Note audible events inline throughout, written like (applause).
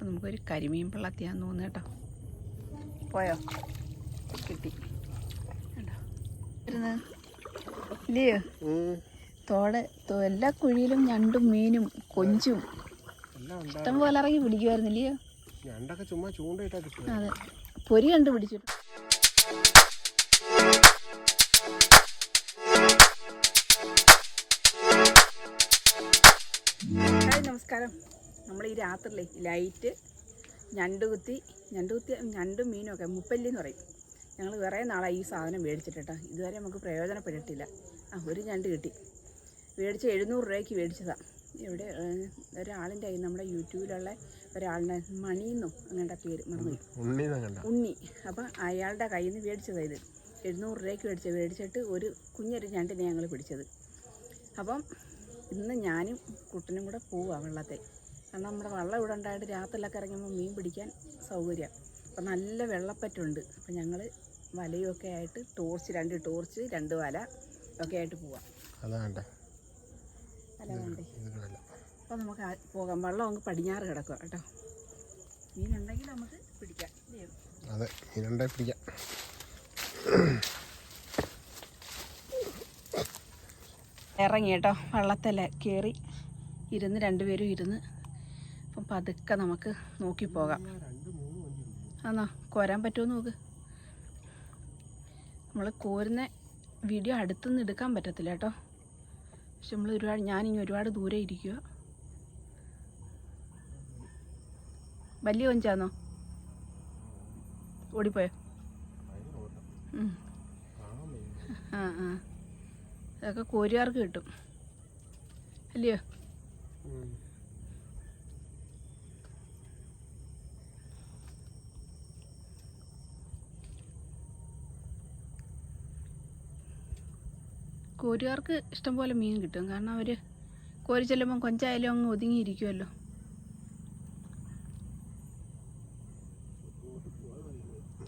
അപ്പം നമുക്കൊരു കരിമീൻ പള്ളത്തിയാന്ന് തോന്നുന്നു കേട്ടോ. പോയോ? കിട്ടി. ഇല്ലയോ? തോട് എല്ലാ കുഴിയിലും ഞണ്ടും മീനും കൊഞ്ചും ഇഷ്ടം പോലെ ഇറങ്ങി പിടിക്കുമായിരുന്നില്ലയോ ഞണ്ടൊക്കെ ചുമ്മാ ചൂണ്ടയിട്ടാ അതെ. പൊരി കണ്ട് പിടിച്ചു നമസ്കാരം. നമ്മൾ ഈ രാത്രിയിലെ ലൈറ്റ് ഞണ്ട് കുത്തി ഞണ്ട് കുത്തി ഞണ്ടും മീനും ഒക്കെ മുപ്പല്ലി എന്ന് പറയും. ഞങ്ങൾ കുറേ നാളായി ഈ സാധനം മേടിച്ചിട്ടാ ഇതുവരെ നമുക്ക് പ്രയോജനപ്പെട്ടിട്ടില്ല. ആ ഒരു ഞണ്ട് കിട്ടി. മേടിച്ച് എഴുന്നൂറ് രൂപയ്ക്ക് മേടിച്ചതാണ് ഇവിടെ ഒരാളിന്റെ കയ്യിൽ നമ്മുടെ യൂട്യൂബിലുള്ള ഒരാളിനെ മണിയെന്നോ അങ്ങനത്തെ പേര് മറന്നു ഉണ്ണി. അപ്പം അയാളുടെ കയ്യിൽ നിന്ന് മേടിച്ചതാണ് ഇത്. എഴുന്നൂറ് രൂപയ്ക്ക് മേടിച്ചത് മേടിച്ചിട്ട് ഒരു കുഞ്ഞൊരു ഞണ്ടിനെ ഞങ്ങൾ പിടിച്ചത്. അപ്പം ഇന്ന് ഞാനും കുട്ടനും കൂടെ പോവുക വെള്ളത്തെ കാരണം നമ്മുടെ വള്ളം ഇവിടെ ഉണ്ടായിട്ട് രാത്രിയിലൊക്കെ ഇറങ്ങുമ്പോൾ മീൻ പിടിക്കാൻ സൗകര്യം. അപ്പം നല്ല വെള്ളപ്പറ്റുണ്ട്. അപ്പം ഞങ്ങൾ വലയൊക്കെ ആയിട്ട് ടോർച്ച് രണ്ട് ടോർച്ച് രണ്ട് വല ഒക്കെ ആയിട്ട് പോവാം. അതാണ്ട് വേണ്ടേ? ഇത് നമുക്ക് പോകാം. വെള്ളം അങ്ങ് പടിഞ്ഞാറ് കിടക്കുക കേട്ടോ. മീനുണ്ടെങ്കിൽ നമുക്ക് പിടിക്കാം? അതെ മീനുണ്ടെങ്കിൽ പിടിക്കാം. ഇറങ്ങി കേട്ടോ. വള്ളത്തിൽ കയറി ഇരുന്ന് രണ്ടുപേരും ഇരുന്ന് അപ്പം പതുക്കെ നമുക്ക് നോക്കി പോകാം. രണ്ട് മൂന്ന് വണ്ടി ആന്നാ കോരാൻ പറ്റുമോ നോക്ക്. നമ്മൾ കോരുന്ന വീഡിയോ അടുത്തുനിന്ന് എടുക്കാൻ പറ്റത്തില്ല കേട്ടോ. പക്ഷെ നമ്മൾ ഒരുപാട് ഞാനിനി ഒരുപാട് ദൂരെ ഇരിക്കുക വലിയ കൊഞ്ചാന്നോ? ഓടിപ്പോയോ. ആ ആ. അതൊക്കെ കോരുകാർക്ക് കിട്ടും. അല്ലയോ? കോരുകാർക്ക് ഇഷ്ടംപോലെ മീൻ കിട്ടും. കാരണം അവർ കോരി ചെല്ലുമ്പം കൊഞ്ചായാലും അങ്ങ് ഒതുങ്ങിയിരിക്കുമല്ലോ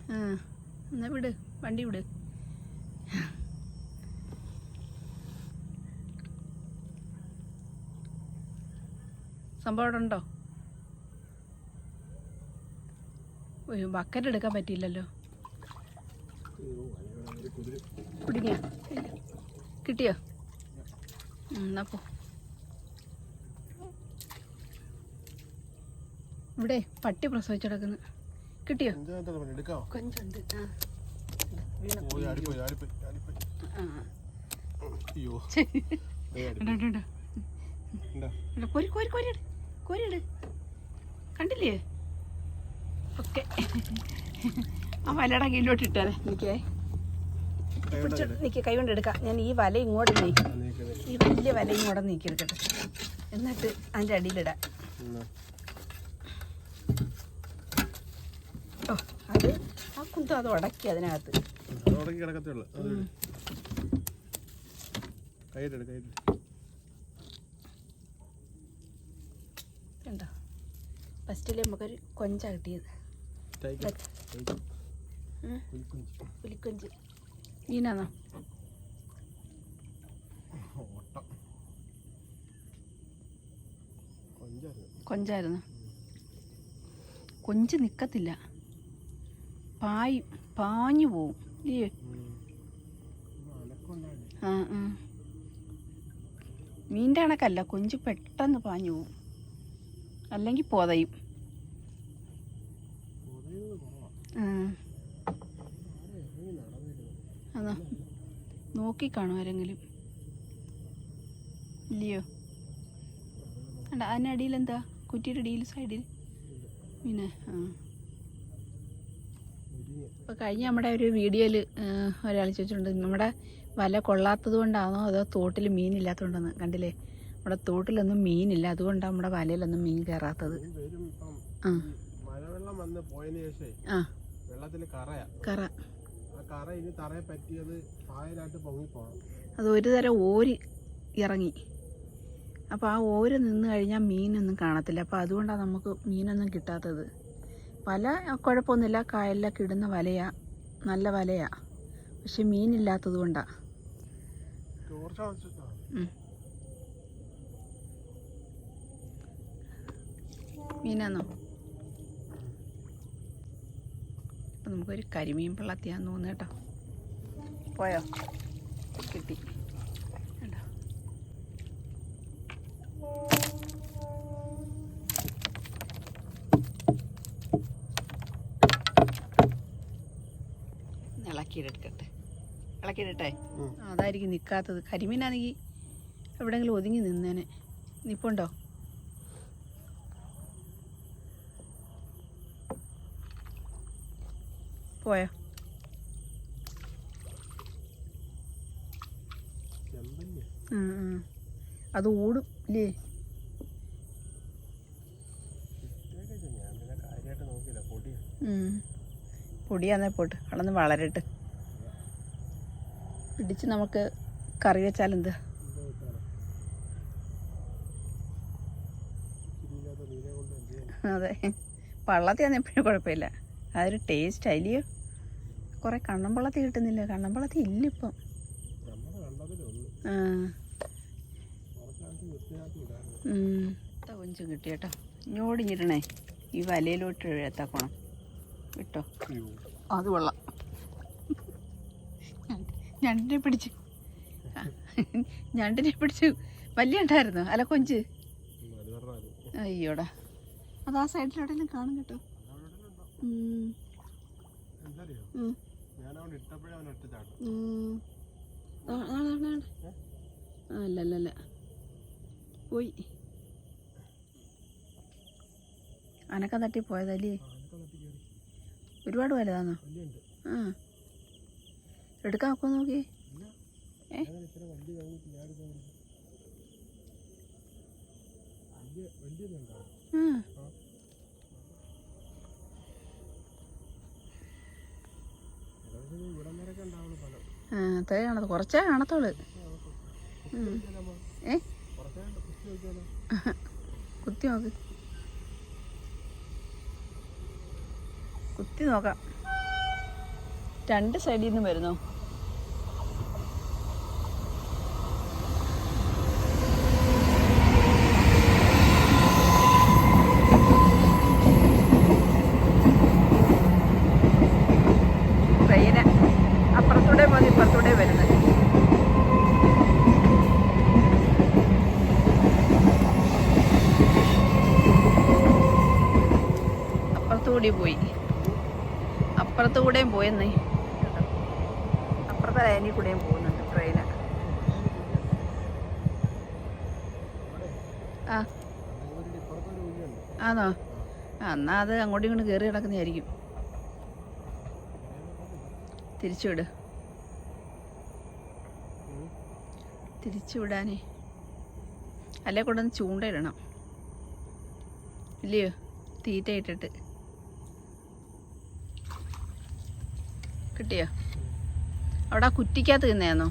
ആ എന്നാ വിട്. വണ്ടി വിട്. സംഭവം അവിടെ ഉണ്ടോ? ഒരു ബക്കറ്റ് എടുക്കാൻ പറ്റിയില്ലല്ലോ. കുടുങ്ങിയ. കിട്ടിയോ? എന്നാ പോ. ഇവിടെ പട്ടി പ്രസവിച്ചു കിടക്കുന്നു. കിട്ടിയോ? കൊഞ്ചുണ്ട്. കോരി കോരി കോരിയിട് കോരിയിട് കണ്ടില്ലേ? ഓക്കെ. ആ വലയുടെ കീഴിലോട്ട് ഇട്ടേരെ എനിക്കേ പിടിച്ചോ നിൽക്കി കൈ കൊണ്ട് എടുക്കാം. ഞാൻ ഈ വല ഇങ്ങോട്ട് നീക്കി. ഈ വലിയ വല ഇങ്ങോട്ട് നീക്കി എടുക്കട്ടെ എന്നിട്ട് അതിന്റെ അടിയിലിടാം. ഓ അത് ആ കുന്തം അത് ഉടക്കി അതിനകത്ത്. കണ്ടോ ഫസ്റ്റിൽ നമുക്കൊരു കൊഞ്ച കിട്ടിയത്. പുലിക്കൊഞ്ച്. ഓട്ടം കൊഞ്ചായിരുന്നു. കൊഞ്ച് നിൽക്കത്തില്ല പായി പാഞ്ഞു പോവും. ഇല്ലേ ആ ആ. മീന്റെ കണക്കല്ല കൊഞ്ച് പെട്ടെന്ന് പാഞ്ഞു പോവും. അല്ലെങ്കിൽ പോതയും. ആ. അതാ. നോക്കി കാണും ആരെങ്കിലും? ഇല്ലയോ? അണ്ട അതിനടിയിൽ എന്താ? കുറ്റിയുടെ അടിയിൽ സൈഡിൽ പിന്നെ ആ. ഇപ്പോൾ കഴിഞ്ഞ നമ്മുടെ ഒരു വീഡിയോയിൽ ഒരാൾ ചോദിച്ചിട്ടുണ്ട് നമ്മുടെ വല കൊള്ളാത്തത് കൊണ്ടാണോ അതോ തോട്ടിൽ മീനില്ലാത്തതുകൊണ്ടെന്ന് കണ്ടില്ലേ? നമ്മുടെ തോട്ടിലൊന്നും മീനില്ല അതുകൊണ്ടാണ് നമ്മുടെ വലയിലൊന്നും മീൻ കയറാത്തത് ആ. മഴവെള്ളം വന്ന് പോയതിന് ആ. വെള്ളത്തിൽ കറ. ആ കറ ഇനി തറയെ പറ്റിയത് പായലായിട്ട് പൊങ്ങിപ്പോണം അത് ഒരു തരം ഓര് ഇറങ്ങി. അപ്പോൾ ആ ഓര് നിന്ന് കഴിഞ്ഞാൽ മീനൊന്നും കാണത്തില്ല. അപ്പോൾ അതുകൊണ്ടാണ് നമുക്ക് മീനൊന്നും കിട്ടാത്തത്. വല കുഴപ്പമൊന്നുമില്ല. കായലിലൊക്കെ ഇടുന്ന വലയാ. നല്ല വലയാ. പക്ഷെ മീനില്ലാത്തത് കൊണ്ടാണ് മീനാന്നോ? നമുക്കൊരു കരിമീൻ പിള്ളത്തിയാന്ന് തോന്നുന്നു കേട്ടോ. പോയോ? കിട്ടി. കണ്ടോ? ഒന്ന് ഇളക്കിയിട്ടെടുക്കട്ടെ ഇളക്കിയിട്ടെ ഉം. അതായിരിക്കും നിൽക്കാത്തത് കരിമീനാണെങ്കിൽ എവിടെയെങ്കിലും ഒതുങ്ങി നിന്നേനെ. നിപ്പുണ്ടോ? പോയോ. അത് ഓടും ഇല്ലേ. പൊടിയാന്നേ പോട്ട്. വളർന്ന് വളരട്ട്. പിടിച്ച് നമുക്ക് കറി വെച്ചാലെന്ത്? എന്തോ അതെ. പള്ളത്തിയാന്ന് എപ്പോഴും കുഴപ്പമില്ല. അതൊരു ടേസ്റ്റ് അല്ലയോ കുറേ കണ്ണമ്പളത്തി കിട്ടുന്നില്ല. കണ്ണമ്പളത്തി ഇല്ല ഇപ്പം. കിട്ടിയട്ടോ ഞോടിഞ്ഞിരണേ കൊഞ്ച് കിട്ടി കേട്ടോ. ഈ വലയിലോട്ട് എഴുത്താക്കണം കിട്ടോ അത് കൊള്ളാം. ഞണ്ടിനെ പിടിച്ചു. ഞണ്ടിനെ പിടിച്ചു വലിയ ഉണ്ടായിരുന്നു അല്ല കൊഞ്ച്? അയ്യോടാ. അത് ആ സൈഡിലെവിടെയെങ്കിലും കാണും കേട്ടോ. ഉം, എന്തറിയോ ഉം, ഞാൻ അവിടെ ഇട്ടപ്പോഴേ അവൻ ഒറ്റ ആ, ആ, ആ, ആ. ആ, അല്ല അല്ല അല്ല. പോയി. അനക്ക തട്ടി പോയതല്ലേ? ആ ഒരുപാട് വലുതാന്നോ? ആ. എടുക്കാൻ ഒക്കെ നോക്കി. ഏ? ഞാൻ ഇത്ര വലിയ കഴിഞ്ഞിട്ട് ഞാൻ എടുക്കാൻ കൊടുത്തു. വലിയ വലിയതുണ്ടോ ആ ഏകദേശം ഇവിടം വരെയൊക്കെ ഉണ്ടാവുള്ളൂ ഫലം ആ അത്രേ കാണത്ത് കുറച്ചേ കാണത്തുള്ളു. ഏ? കുത്തി നോക്ക്. കുത്തി നോക്കാം. രണ്ട് സൈഡിൽ നിന്ന് വരുന്നോ ട്രെയിന് അപ്പുറത്തൂടെ പോയി ഇപ്പുറത്തൂടെ വരുന്നത് അപ്പുറത്തുകൂടി പോയി. അപ്പുറത്തുകൂടെയും പോയെന്നേ അപ്പുറത്തെ ലൈനിൽ കൂടെയും പോകുന്നുണ്ട് ട്രെയിന് ആ. ആണോ ആ എന്നാ അത് അങ്ങോട്ടും ഇങ്ങോട്ട് കയറി കിടക്കുന്നതായിരിക്കും തിരിച്ചുവിട് തിരിച്ചുവിടാനേ അല്ലെ കൊണ്ടുവന്ന് ചൂണ്ടയിടണം. ഇല്ലയോ? തീറ്റ ഇട്ടിട്ട്. കിട്ടിയോ? അവിടെ ആ കുറ്റിക്കകത്ത് തിന്നേന്നോ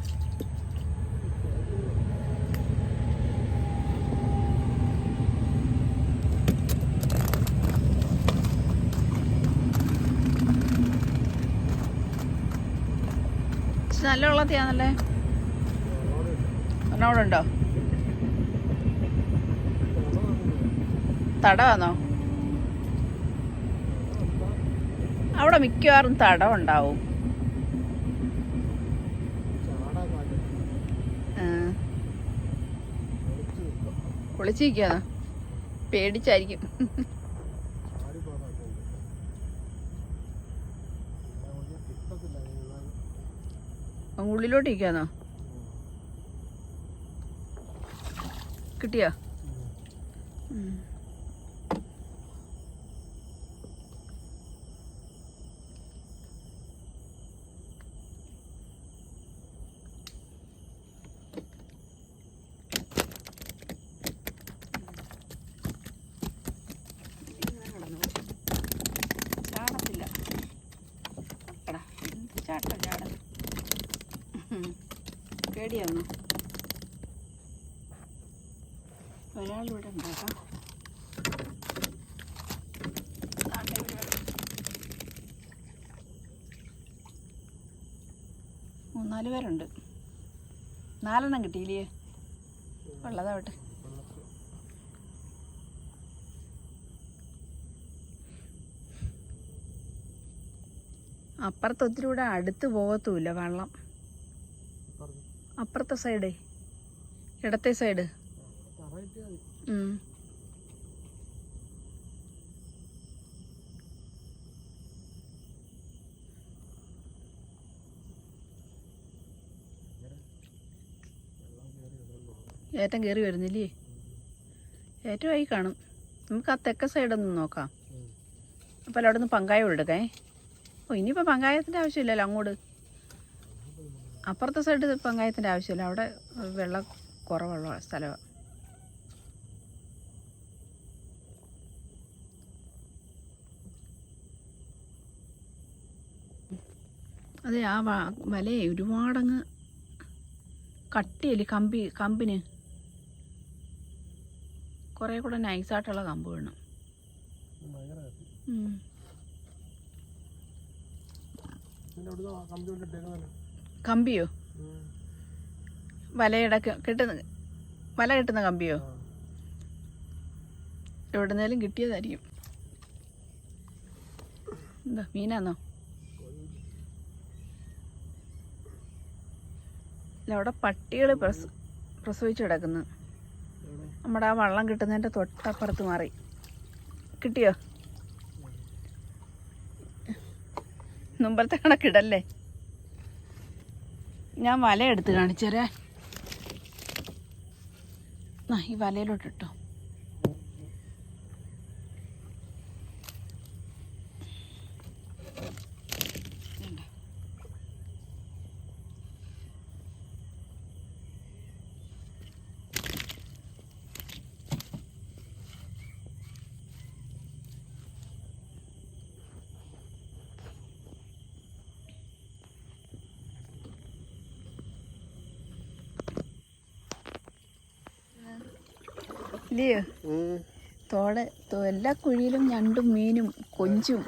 നല്ല വെള്ളത്തിയാന്നല്ലേ ഒന്നോടുണ്ടോ തടവാന്നോ? അവിടെ മിക്കവാറും തടം നിൽക്കാം പേടിച്ചായിരിക്കും. ഉള്ളിലോട്ട് ഇരിക്കാന്നോ? കിട്ടിയോ? പേരുണ്ട് നാലെണ്ണം കിട്ടിയില്ലേ? ഉള്ളതാവട്ടെ. അപ്പുറത്ത് ഒത്തിരി കൂടെ അടുത്ത് പോകത്തുമില്ല വെള്ളം. അപ്പുറത്തെ സൈഡേ ഇടത്തെ സൈഡ് തറ കിട്ടിയാൽ മതി ഉം. ഏറ്റം കയറി വരുന്നില്ലേ? ആയി കാണും. നമുക്ക് ആ തെക്ക സൈഡൊന്ന് നോക്കാം. അപ്പോൾ അവിടെ നിന്ന് പങ്കായം എടുക്കേ ഓ ഇനിയിപ്പോൾ പങ്കായത്തിന്റെ ആവശ്യമില്ലല്ലോ അങ്ങോട്ട്. അപ്പുറത്തെ സൈഡ് പങ്കായത്തിന്റെ ആവശ്യമില്ല. അവിടെ വെള്ളം കുറവുള്ള സ്ഥലമാണ് അതെ ആ വലയെ ഒരുപാടങ്ങ് കട്ടിയല്ലേ കമ്പി കമ്പിന്? കുറേ കൂടെ നൈസായിട്ടുള്ള കമ്പ് വേണം. കമ്പിയോ? വലയുടെ കിട്ടുന്ന വല കെട്ടുന്ന കമ്പിയോ? എവിടുന്നേലും കിട്ടിയതായിരിക്കും. എന്താ മീനാന്നോ? അവിടെ പട്ടികൾ പ്രസ പ്രസവിച്ചു കിടക്കുന്നു. നമ്മുടെ ആ വള്ളം കിട്ടുന്നതിന്റെ തൊട്ടപ്പുറത്ത് മാറി. കിട്ടിയോ? മുമ്പത്തെ കണക്കിടല്ലേ ഞാൻ വലയെടുത്ത് എടുത്ത് ഈ വലയിലോട്ട് ഇല്ലയോ? തോടെ എല്ലാ കുഴിയിലും ഞണ്ടും മീനും കൊഞ്ചും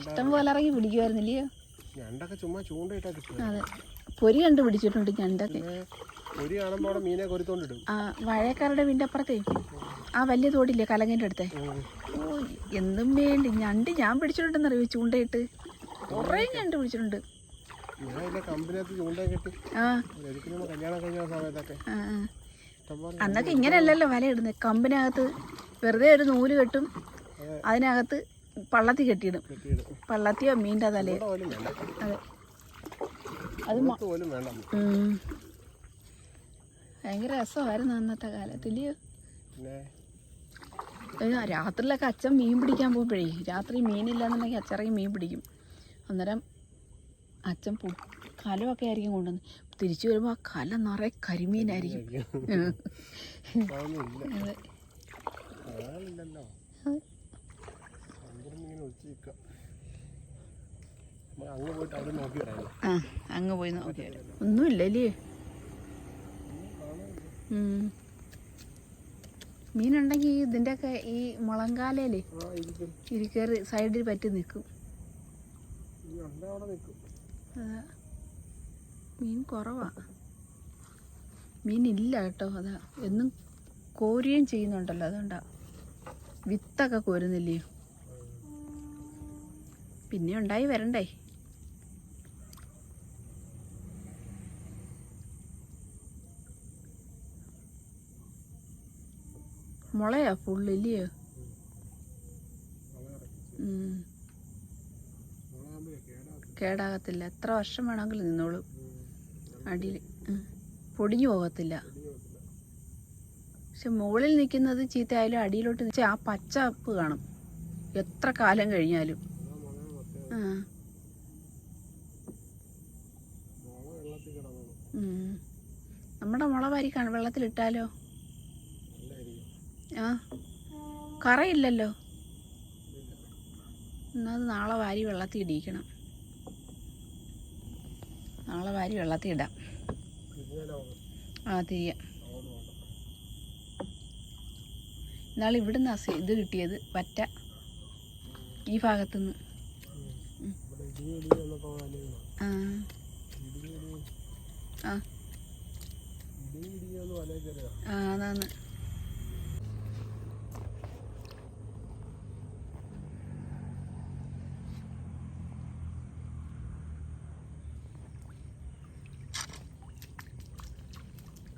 ഇഷ്ടം പോലെ ഇറങ്ങി പിടിക്കുമായിരുന്നില്ലയോ ഞണ്ടൊക്കെ ചുമ്മാ ചൂണ്ടയിട്ടാ അതെ. പൊരി കണ്ട് പിടിച്ചിട്ടുണ്ട് ഞണ്ടൊക്കെ കാണുമ്പോൾ മീനെ കൊരുത്തോണ്ടിടും. ആ വഴക്കാരുടെ അപ്പുറത്തേ ആ വലിയ തോടില്ലേ കലങ്ങന്റെ അടുത്തെ? ഓ എന്തും വേണ്ടി. ഞണ്ട് ഞാൻ പിടിച്ചിട്ടുണ്ടെന്നറിയോ ചൂണ്ടയിട്ട്? കുറേ ഞണ്ട് പിടിച്ചിട്ടുണ്ട്. ആ. കല്യാണം കഴിഞ്ഞ സമയത്തൊക്കെ. അന്നൊക്കെ ഇങ്ങനെയല്ലല്ലോ വല ഇടുന്നത് കമ്പിനകത്ത് വെറുതെ ഒരു നൂൽ കെട്ടും അതിനകത്ത് പള്ളത്തി കെട്ടിയിടും. പള്ളത്തിയോ മീന്റെ തലയോ. അതെ. അത്. ഭയങ്കര രസമായിരുന്നു അന്നത്തെ കാലത്തില്ലയോ പിന്നെ? രാത്രിയിലൊക്കെ അച്ഛൻ മീൻ പിടിക്കാൻ പോകുമ്പോഴേ രാത്രി മീനില്ലാന്നുണ്ടെങ്കിൽ അച്ഛറങ്ങി മീൻ പിടിക്കും. അന്നേരം അച്ഛൻ പു കലമൊക്കെ ആയിരിക്കും കൊണ്ടുവന്ന്. തിരിച്ചു വരുമ്പോൾ ആ കല നിറയെ കരിമീനായിരിക്കും. നോക്കി ആ അങ്ങ് പോയി നോക്കിയാൽ ഒന്നുമില്ലല്ലേ ഉം. മീനുണ്ടെങ്കിൽ ഇതിന്റെയൊക്കെ ഈ മുളങ്കാലയിലേ ഇരിക്കും. ഇരിക്കറി സൈഡിൽ പറ്റി നിൽക്കും. അതാ. മീൻ കുറവാ. മീനില്ല കേട്ടോ അതാ. എന്നും കോരുകയും ചെയ്യുന്നുണ്ടല്ലോ അതുകൊണ്ടാ. വിത്തൊക്കെ കോരുന്നില്ലേ? പിന്നെ ഉണ്ടായി വരണ്ടേ? മുളയാ ഫുള്ളില്ലയോ? കേടാകത്തില്ല. എത്ര വർഷം വേണമെങ്കിലും നിന്നോളും. അടിയിൽ. പൊടിഞ്ഞു പോകത്തില്ല. പക്ഷെ മുകളിൽ നിൽക്കുന്നത് ചീത്തയായാലും അടിയിലോട്ട് നിൽച്ചാൽ ആ പച്ചപ്പ് കാണും. എത്ര കാലം കഴിഞ്ഞാലും. ആ. നമ്മുടെ മുള വെള്ളത്തിലിട്ടാലോ? ആ. കറയില്ലല്ലോ. എന്നാൽ നാളെ വാരി വെള്ളത്തിൽ ഇടിയിക്കണം. നാളെ വാരി വെള്ളത്തിൽ ഇടാം. ആ തിരിയാം എന്നാൽ ഇവിടുന്ന് ഇത് കിട്ടിയത് പറ്റ ഈ ഭാഗത്തു നിന്ന് ആ. ആ ഇടിയും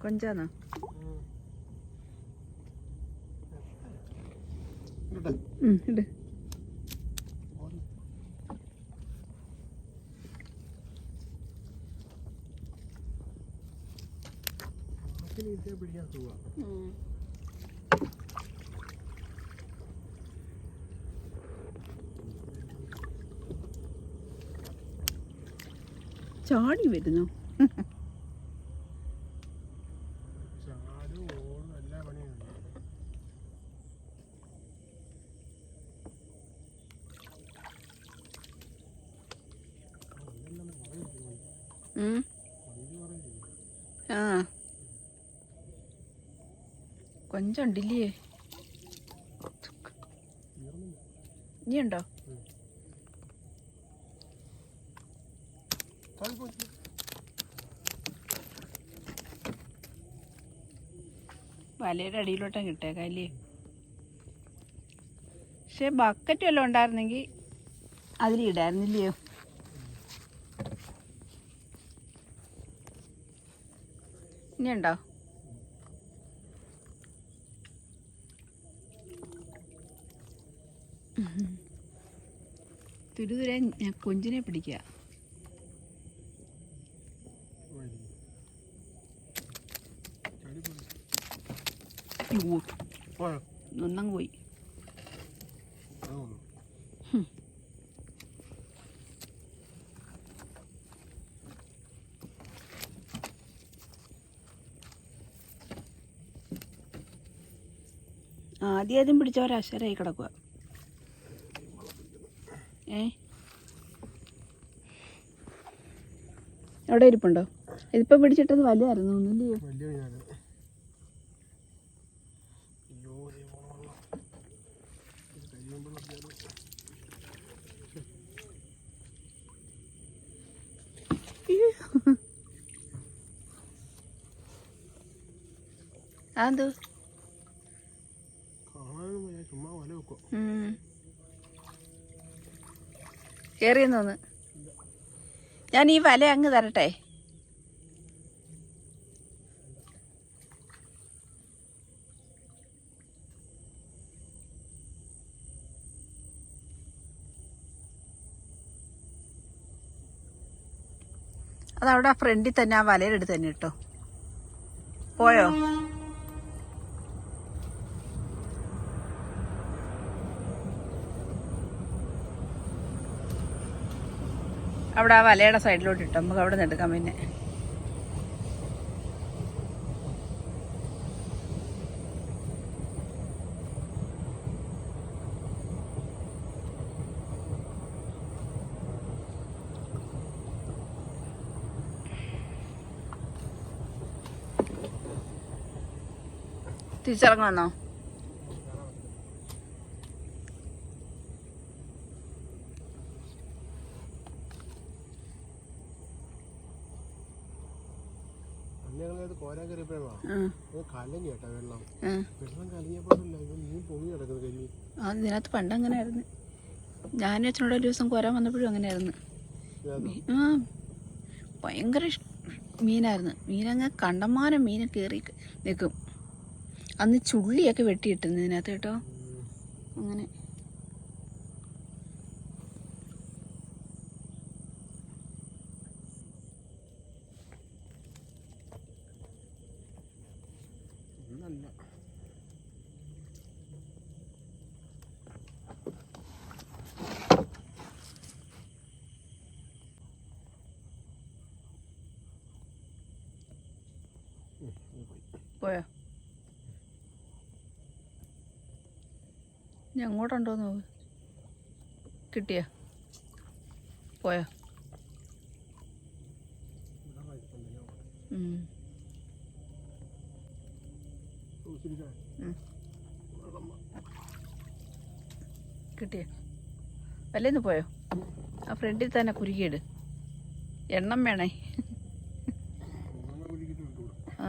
കൊഞ്ചാന്നോ ഇട്. ചാടി വരുന്നു (laughs) ചാടും ഓടും എല്ലാ പണിയുണ്ട് ഉം. ആ കൊഞ്ചുണ്ടില്ലേ ഇനിയുണ്ടോ? വലയുടെ അടിയിലോട്ടാ കിട്ടേക്കാം അല്ലേ? പക്ഷെ ബക്കറ്റ് വല്ലതും ഉണ്ടായിരുന്നെങ്കിൽ അതിലിടായിരുന്നില്ലയോ ഇനി ഉണ്ടോ തുരുതുരെ ഞാൻ കൊഞ്ചിനെ പിടിക്കുക. അയ്യോ, പോയോ. ആദ്യം ആദ്യം പിടിച്ചവർ അശരായി കിടക്കുക ഏ? എവിടെ ഇരിപ്പുണ്ടോ? ഇതിപ്പോ പിടിച്ചിട്ടത് വലുതായിരുന്നു ഒന്നുമില്ലയോ അതെന്തോ? ചുമ്മാ വല വെക്കും കയറിയെന്ന് നിന്ന് ഞാൻ ഈ വല അങ്ങ് തരട്ടെ. അതവിടെ ആ ഫ്രണ്ടിൽ തന്നെ ആ വലയിലെടുത്ത് തന്നെ കേട്ടോ പോയോ? അവിടെ ആ വലയുടെ സൈഡിലോട്ട് ഇട്ടു. നമുക്ക് അവിടെ നിന്ന് എടുക്കാം പിന്നെ. തിരിച്ചിറങ്ങണമെന്നോ അന്ന് ഞങ്ങളത് കോരാൻ കയറിയപ്പോഴാ ആ അത് കലങ്ങി കേട്ടാ വെള്ളം. വെള്ളം കലങ്ങിയപ്പോഴല്ല ഇവൻ മീൻ പൊങ്ങി കിടക്കുന്നത് കരിമീൻ. ആ ഇതിനകത്ത് പണ്ട് അങ്ങനെയായിരുന്നു. ഞാനും അച്ഛനോട് ഒരു ദിവസം കോരാൻ വന്നപ്പോഴും അങ്ങനെയായിരുന്നു. ആയിരുന്നു ആ ഭയങ്കര മീനായിരുന്നു. മീനങ്ങ് കണ്ടമാനം മീൻ കയറി നിൽക്കും. അന്ന് ചുള്ളിയൊക്കെ വെട്ടിയിട്ടുണ്ട് ഇതിനകത്ത് കേട്ടോ. അങ്ങനെ ഇന്നല്ല ഉം, ഇത് പോയി. ഞാൻ അങ്ങോട്ടുണ്ടോ നോക്ക്. കിട്ടിയോ? പോയ? കിട്ടിയ? അല്ലേന്ന് പോയോ? ആ ഫ്രണ്ടിൽ തന്നെ കുരുക്കിയിട്. എണ്ണം വേണേ. ആ.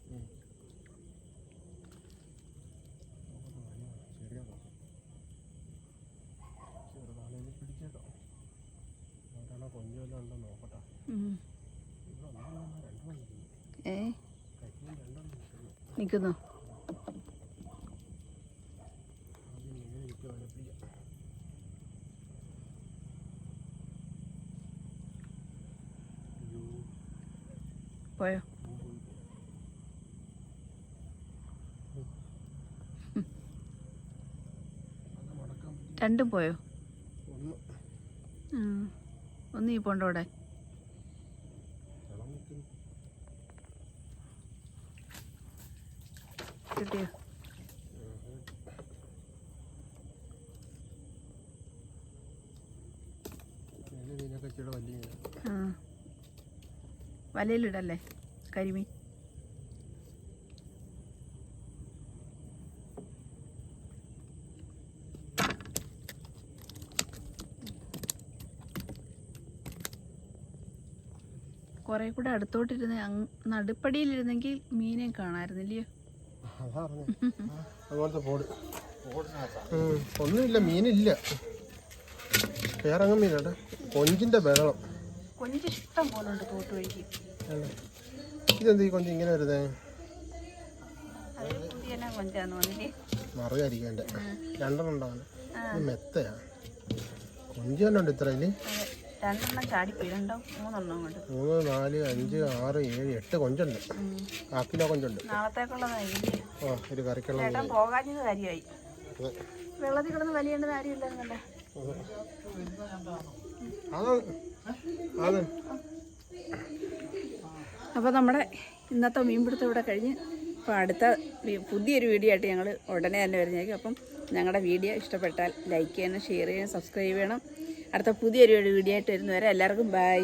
ഏ? നിൽക്കുന്നു പോയോ? രണ്ടും പോയോ? ഒന്ന്. ഒന്ന് ഈ പോണ്ടോടെ കിട്ടിയോ? വലയിലിടല്ലേ? കരിമീൻ? കുറെ കൂടെ അടുത്തോട്ടിരുന്ന് നടുപ്പടിയിലിരുന്നെങ്കിൽ മീനെ കാണാമായിരുന്നില്ലയോ. അതുപോലത്തെ ഒന്നുമില്ല മീനില്ല. വേറങ്ങും മീനാട്ടെ കൊഞ്ചിന്റെ ബഹളം. കൊഞ്ച് ഇഷ്ടം പോലെ ഉണ്ട് തോട്ട് വഴിക്ക്. ഇതെന്ത് ഈ കൊഞ്ച് ഇങ്ങനെ വരുന്നേ? മറിയായിരിക്കും എന്റെ രണ്ടെണ്ണം ഉണ്ടാവുന്നു മെത്തയാ. കൊഞ്ച് തന്നെ ഉണ്ട് ഇത്ര രണ്ടെണ്ണം മൂന്നെണ്ണം കൊണ്ട് മൂന്ന് നാല് അഞ്ച് ആറ് ഏഴ് എട്ട് കൊഞ്ചുണ്ട്. ആ കിലോ കൊഞ്ചുണ്ട്. നാളത്തേക്കുള്ളതായില്ലേ ആ ഒരു കറിക്കുള്ള ചേട്ടൻ പോകാഞ്ഞത് കാര്യമായി. അതെ. വെള്ളത്തിൽ കിടന്ന് വലിയേണ്ട കാര്യമില്ലെന്നല്ലേ അപ്പോൾ നമ്മുടെ ഇന്നത്തെ മീൻപിടുത്തം ഇവിടെ കഴിഞ്ഞ് അപ്പോൾ അടുത്ത പുതിയൊരു വീഡിയോ ആയിട്ട് ഞങ്ങൾ ഉടനെ തന്നെ വരുന്നേക്കും അപ്പം ഞങ്ങളുടെ വീഡിയോ ഇഷ്ടപ്പെട്ടാൽ ലൈക്ക് ചെയ്യണം ഷെയർ ചെയ്യണം സബ്സ്ക്രൈബ് ചെയ്യണം. അടുത്ത പുതിയൊരു വീഡിയോ ആയിട്ട് വരുന്നവരെ എല്ലാവർക്കും ബൈ